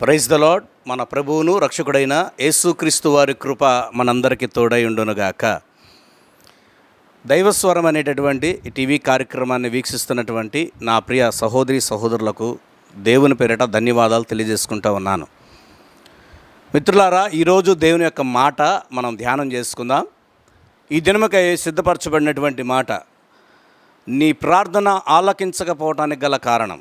Praise the lord మన ప్రభువును రక్షకుడైన యేసుక్రీస్తు వారి కృప మనందరికీ తోడై ఉండునుగాక. దైవస్వరం అనేటటువంటి టీవీ కార్యక్రమాన్ని వీక్షిస్తున్నటువంటి నా ప్రియ సహోదరి సహోదరులకు దేవుని పేరిట ధన్యవాదాలు తెలియజేసుకుంటూ ఉన్నాను. మిత్రులారా ఈరోజు దేవుని యొక్క మాట మనం ధ్యానం చేసుకుందాం. ఈ దినమకై సిద్ధపరచబడినటువంటి మాట నీ ప్రార్థన ఆలకించకపోవటానికి గల కారణం.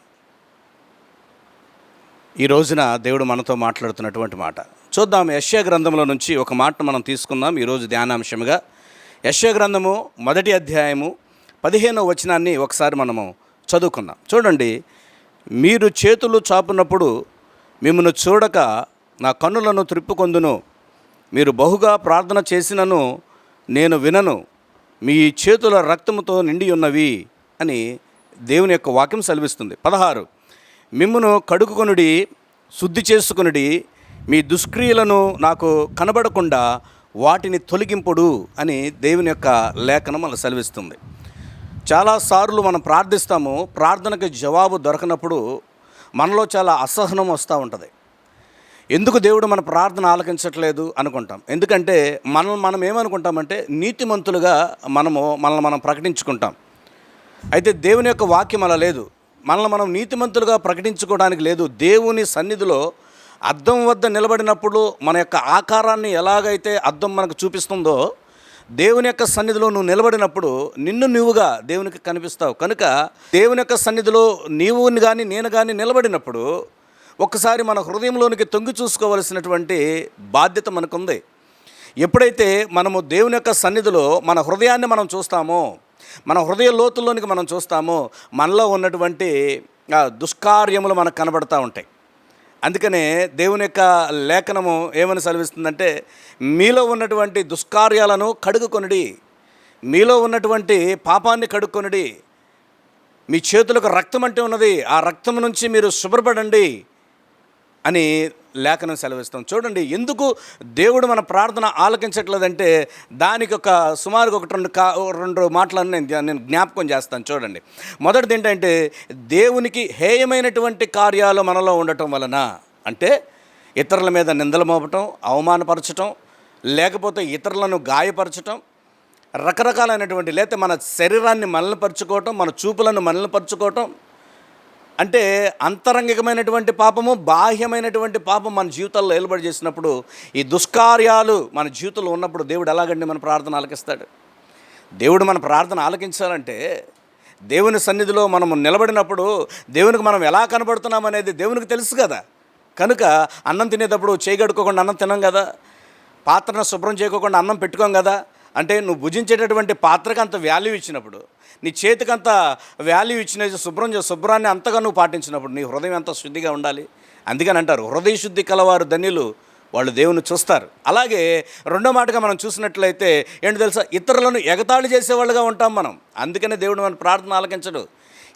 ఈ రోజున దేవుడు మనతో మాట్లాడుతున్నటువంటి మాట. చూద్దాం యశ్య గ్రంథంలో నుంచి ఒక మాట మనం తీసుకుందాం. ఈరోజు ధ్యానాంశముగా యశ్య గ్రంథము మొదటి అధ్యాయము పదిహేనో వచనాన్ని ఒకసారి మనము చదువుకుందాం. చూడండి మీరు చేతులు చాపునప్పుడు మిమ్మల్ని చూడక నా కన్నులను త్రిప్పుకొందును. మీరు బహుగా ప్రార్థన చేసినను నేను వినను. మీ చేతుల రక్తముతో నిండి ఉన్నవి అని దేవుని యొక్క వాక్యం సెలవిస్తుంది. పదహారు మిమ్మును కడుగుకొనుడి శుద్ధి చేసుకొనుడి మీ దుష్క్రియలను నాకు కనబడకుండా వాటిని తొలగింపుడు అని దేవుని యొక్క లేఖనం మనం సెలవిస్తుంది. చాలాసార్లు మనం ప్రార్థిస్తాము ప్రార్థనకి జవాబు దొరకనప్పుడు మనలో చాలా అసహనం వస్తూ ఉంటుంది. ఎందుకు దేవుడు మన ప్రార్థన ఆలకించట్లేదు అనుకుంటాం? ఎందుకంటే మనం మనం ఏమనుకుంటామంటే నీతిమంతులుగా మనము మనల్ని మనం ప్రకటించుకుంటాం. అయితే దేవుని యొక్క వాక్యం అలా లేదు. మనల్ని మనం నీతిమంతులుగా ప్రకటించుకోవడానికి లేదు. దేవుని సన్నిధిలో అద్దం వద్ద నిలబడినప్పుడు మన యొక్క ఆకారాన్ని ఎలాగైతే అద్దం మనకు చూపిస్తుందో దేవుని యొక్క సన్నిధిలో నువ్వు నిలబడినప్పుడు నిన్ను నువ్వుగా దేవునికి కనిపిస్తావు. కనుక దేవుని యొక్క సన్నిధిలో నీవు కానీ నేను కానీ నిలబడినప్పుడు ఒక్కసారి మన హృదయంలోనికి తొంగి చూసుకోవలసినటువంటి బాధ్యత మనకుంది. ఎప్పుడైతే మనము దేవుని యొక్క సన్నిధిలో మన హృదయాన్ని మనం చూస్తామో మన హృదయ లోతుల్లోనికి మనం చూస్తామో మనలో ఉన్నటువంటి దుష్కార్యములు మనకు కనబడతా ఉంటాయి. అందుకనే దేవుని యొక్క లేఖనము ఏమని సెలవిస్తుందంటే మీలో ఉన్నటువంటి దుష్కార్యాలను కడుగుకొనుడి మీలో ఉన్నటువంటి పాపాన్ని కడుక్కొనడి మీ చేతులకు రక్తం అంటే ఉన్నది ఆ రక్తం నుంచి మీరు శుభ్రపడండి అని లేఖనం సెలవిస్తాం. చూడండి ఎందుకు దేవుడు మన ప్రార్థన ఆలకించట్లేదంటే దానికి ఒక సుమారుగా ఒకటి రెండు కా రెండు మాటలను నేను నేను జ్ఞాపకం చేస్తాను. చూడండి మొదటిది ఏంటంటే దేవునికి హేయమైనటువంటి కార్యాలు మనలో ఉండటం వలన అంటే ఇతరుల మీద నిందలు మోపటం అవమానపరచటం లేకపోతే ఇతరులను గాయపరచటం రకరకాలైనటువంటి లేకపోతే మన శరీరాన్ని మలినపరుచుకోవటం మన చూపులను మలినపరుచుకోవటం అంటే అంతరంగికమైనటువంటి పాపము బాహ్యమైనటువంటి పాపం మన జీవితాల్లో ఏలుబడి చేసినప్పుడు ఈ దుష్కార్యాలు మన జీవితంలో ఉన్నప్పుడు దేవుడు ఎలాగండి మన ప్రార్థన ఆలకిస్తాడు? దేవుడు మన ప్రార్థన ఆలకించాలంటే దేవుని సన్నిధిలో మనం నిలబడినప్పుడు దేవునికి మనం ఎలా కనబడుతున్నాం అనేది దేవునికి తెలుసు కదా. కనుక అన్నం తినేటప్పుడు చేయగడుకోకుండా అన్నం తినం కదా. పాత్రను శుభ్రం చేయకోకుండా అన్నం పెట్టుకోం కదా. అంటే నువ్వు భుజించేటటువంటి పాత్రకు అంత వాల్యూ ఇచ్చినప్పుడు నీ చేతికి అంత వాల్యూ ఇచ్చిన శుభ్రం చేసి శుభ్రాన్ని అంతగా నువ్వు పాటించినప్పుడు నీ హృదయం ఎంత శుద్ధిగా ఉండాలి? అందుకని అంటారు హృదయ శుద్ధి కలవారు ధన్యులు వాళ్ళు దేవుని చూస్తారు. అలాగే రెండో మాటగా మనం చూసినట్లయితే ఏంటి తెలుసా? ఇతరులను ఎగతాళి చేసేవాళ్ళుగా ఉంటాం మనం. అందుకనే దేవుడు మన ప్రార్థన ఆలకించడు.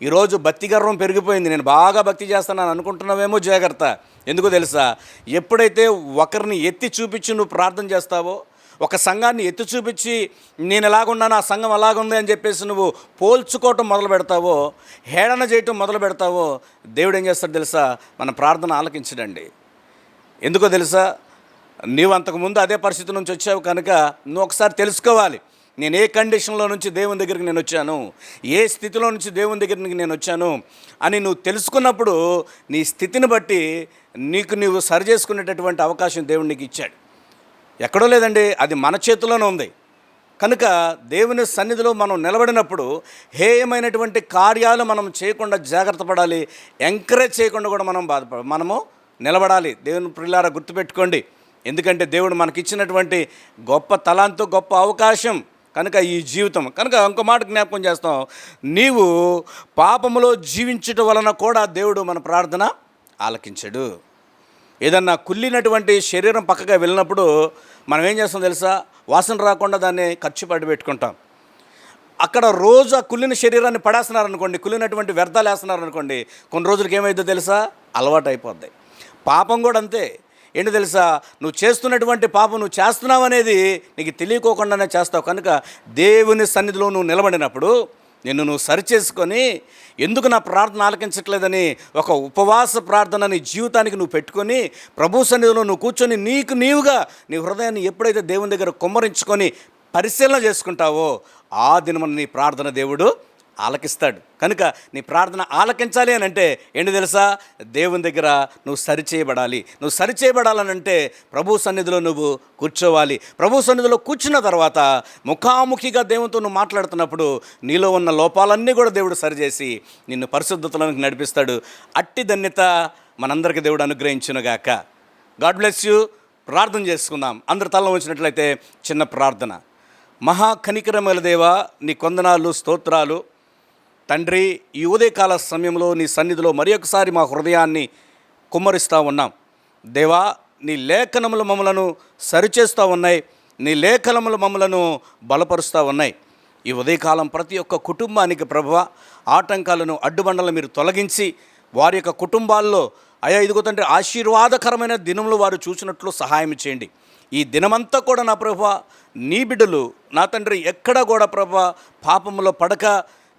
ఈరోజు భక్తి గర్వం పెరిగిపోయింది. నేను బాగా భక్తి చేస్తానని అనుకుంటున్నావేమో జాగ్రత్త. ఎందుకో తెలుసా? ఎప్పుడైతే ఒకరిని ఎత్తి చూపించి నువ్వు ప్రార్థన చేస్తావో ఒక సంఘాన్ని ఎత్తి చూపించి నేను ఎలాగున్నాను ఆ సంఘం అలాగుంది అని చెప్పేసి నువ్వు పోల్చుకోవటం మొదలు పెడతావో హేళన చేయటం మొదలు పెడతావో దేవుడు ఏం చేస్తాడు తెలుసా? మన ప్రార్థన ఆలకించడండి. ఎందుకో తెలుసా? నీవు అంతకుముందు అదే పరిస్థితి నుంచి వచ్చావు కనుక నువ్వు ఒకసారి తెలుసుకోవాలి. నేను ఏ కండిషన్లో నుంచి దేవుని దగ్గరికి నేను వచ్చాను? ఏ స్థితిలో నుంచి దేవుని దగ్గరికి నేను వచ్చాను? అని నువ్వు తెలుసుకున్నప్పుడు నీ స్థితిని బట్టి నీకు నీవు సరి చేసుకునేటటువంటి అవకాశం దేవుడు నీకు ఇచ్చాడు. ఎక్కడో లేదండి అది మన చేతిలోనే ఉంది. కనుక దేవుని సన్నిధిలో మనం నిలబడినప్పుడు హేయమైనటువంటి కార్యాలు మనం చేయకుండా జాగ్రత్త పడాలి ఎంకరేజ్ చేయకుండా కూడా మనం బాధపడ మనము నిలబడాలి. దేవుని ప్రిల్లారా గుర్తుపెట్టుకోండి. ఎందుకంటే దేవుడు మనకిచ్చినటువంటి గొప్ప తలాంతో గొప్ప అవకాశం కనుక ఈ జీవితం. కనుక ఇంకో మాట జ్ఞాపకం చేస్తాం. నీవు పాపములో జీవించటం వలన కూడా దేవుడు మన ప్రార్థన ఆలకించడు. ఏదన్నా కుళ్ళినటువంటి శరీరం పక్కగా వెళ్ళినప్పుడు మనం ఏం చేస్తాం తెలుసా? వాసన రాకుండా దాన్ని ఖర్చు పడి పెట్టుకుంటాం. అక్కడ రోజు ఆ కుళ్ళిన శరీరాన్ని పడేస్తున్నారనుకోండి కుళ్ళినటువంటి వ్యర్థాలు వేస్తున్నారనుకోండి కొన్ని రోజులకి ఏమైందో తెలుసా? అలవాటు అయిపోద్ది. పాపం కూడా అంతే. ఏంటి తెలుసా? నువ్వు చేస్తున్నటువంటి పాపం నువ్వు చేస్తున్నావు అనేది నీకు తెలియకోకుండానే చేస్తావు. కనుక దేవుని సన్నిధిలో నువ్వు నిలబడినప్పుడు నిన్ను నువ్వు సరిచేసుకొని ఎందుకు నా ప్రార్థన ఆలకించట్లేదని ఒక ఉపవాస ప్రార్థన నీ జీవితానికి నువ్వు పెట్టుకొని ప్రభు సన్నిధిలో నువ్వు కూర్చొని నీకు నీవుగా నీ హృదయాన్ని ఎప్పుడైతే దేవుని దగ్గర కుమ్మరించుకొని పరిశీలన చేసుకుంటావో ఆ దినమని నీ ప్రార్థన దేవుడు ఆలకిస్తాడు. కనుక నీ ప్రార్థన ఆలకించాలి అని అంటే ఏంటి తెలుసా? దేవుని దగ్గర నువ్వు సరిచేయబడాలి. నువ్వు సరిచేయబడాలనంటే ప్రభు సన్నిధిలో నువ్వు కూర్చోవాలి. ప్రభు సన్నిధిలో కూర్చున్న తర్వాత ముఖాముఖిగా దేవునితో నువ్వు మాట్లాడుతున్నప్పుడు నీలో ఉన్న లోపాలన్నీ కూడా దేవుడు సరిచేసి నిన్ను పరిశుద్ధతలోనికి నడిపిస్తాడు. అట్టి ధన్యత మనందరికీ దేవుడు అనుగ్రహించునుగాక. God bless you. ప్రార్థన చేసుకుందాం. అందరి తల ఉంచినట్లయితే చిన్న ప్రార్థన. మహా కనికరమైన దేవా నీ కొందనాలు స్తోత్రాలు తండ్రి ఈ ఉదయకాల సమయంలో నీ సన్నిధిలో మరి ఒకసారి మా హృదయాన్ని కుమ్మరిస్తూ ఉన్నాం. దేవా నీ లేఖనములు మమ్మలను సరిచేస్తూ ఉన్నాయి. నీ లేఖనములు మమ్మలను బలపరుస్తూ ఉన్నాయి. ఈ ఉదయకాలం ప్రతి ఒక్క కుటుంబానికి ప్రభువ ఆటంకాలను అడ్డుబండలను మీరు తొలగించి వారి యొక్క కుటుంబాల్లో అయ్యా ఇదిగో తండ్రి ఆశీర్వాదకరమైన దినములు వారు చూసినట్లు సహాయం చేయండి. ఈ దినమంతా కూడా నా ప్రభు నీ బిడ్డలు నా తండ్రి ఎక్కడ కూడా ప్రభు పాపంలో పడక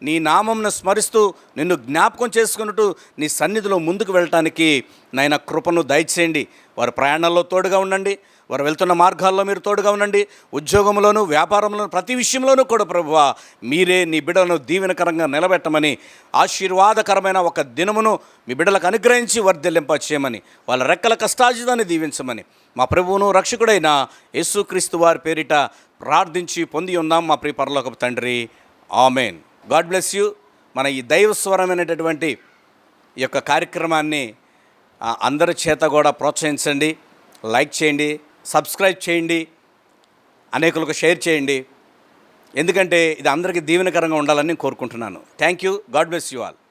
నీ నామంను స్మరిస్తూ నిన్ను జ్ఞాపకం చేసుకున్నట్టు నీ సన్నిధిలో ముందుకు వెళ్ళటానికి నాయన కృపను దయచేయండి. వారి ప్రయాణాల్లో తోడుగా ఉండండి. వారు వెళ్తున్న మార్గాల్లో మీరు తోడుగా ఉండండి. ఉద్యోగంలోనూ వ్యాపారంలోను ప్రతి విషయంలోనూ కూడా ప్రభువా మీరే నీ బిడ్డలను దీవెనకరంగా నిలబెట్టమని ఆశీర్వాదకరమైన ఒక దినమును మీ బిడ్డలకు అనుగ్రహించి వర్ధిల్లింప చేయమని వాళ్ళ రెక్కల కష్టాజితాన్ని దీవించమని మా ప్రభువును రక్షకుడైన యేసుక్రీస్తు వారి పేరిట ప్రార్థించి పొంది ఉన్నాం మా ప్రియ పరలోకపు తండ్రి. ఆమెన్. God bless you. మన ఈ దైవ స్వరమైనటువంటి ఈ యొక్క కార్యక్రమాన్ని అందరి చేత కూడా ప్రోత్సహించండి. లైక్ చేయండి సబ్స్క్రైబ్ చేయండి అనేకులకు షేర్ చేయండి. ఎందుకంటే ఇది అందరికీ దీవెనకరంగా ఉండాలని కోరుకుంటున్నాను. Thank you. God bless you all.